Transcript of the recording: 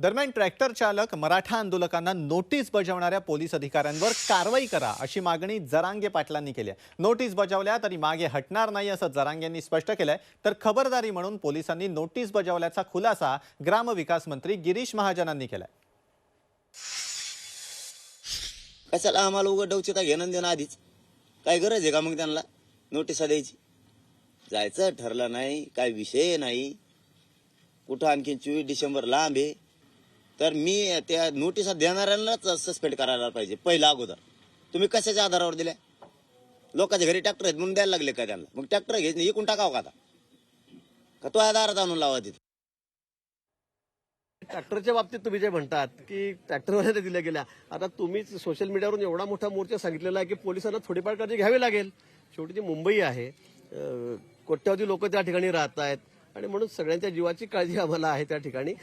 दरम्यान ट्रॅक्टर चालक मराठा आंदोलकांना नोटीस बजावणाऱ्या पोलीस अधिकाऱ्यांवर कारवाई करा अशी मागणी जरांगे पाटलांनी केली आहे. नोटीस बजावल्या तरी मागे हटणार नाही असं जरांगेंनी स्पष्ट केलंय. तर खबरदारी म्हणून पोलिसांनी नोटीस बजावल्याचा खुलासा ग्रामविकास मंत्री गिरीश महाजनांनी केलाय. कशाला आम्हाला उघड का? घेणं देणं आधीच. काय गरज आहे का मग त्यांना? नोटिसा द्यायची. जायचं ठरलं नाही काय विषय नाही. कुठं आणखी चोवीस डिसेंबर लांब आहे? तर मी त्या नोटिसा देणाऱ्यांनाच सस्पेंड करायला पाहिजे पहिला अगोदर. तुम्ही कशाच्या आधारावर दिल्या? लोकांच्या घरी ट्रॅक्टर आहेत म्हणून द्यायला लागले का त्यांना? मग ट्रॅक्टर घ्यायचं इकून टाकावं का आता? का तो आधारात आणून लावा तिथे? ट्रॅक्टरच्या बाबतीत तुम्ही जे म्हणतात की ट्रॅक्टरमध्ये दिल्या गेल्या आता तुम्हीच सोशल मीडियावरून एवढा मोठा मोर्चा सांगितलेला आहे की पोलिसांना थोडीफार काळजी घ्यावी लागेल. शेवटी जी मुंबई आहे कोट्यावधी लोक त्या ठिकाणी राहत आहेत आणि म्हणून सगळ्यांच्या जीवाची काळजी आम्हाला आहे त्या ठिकाणी.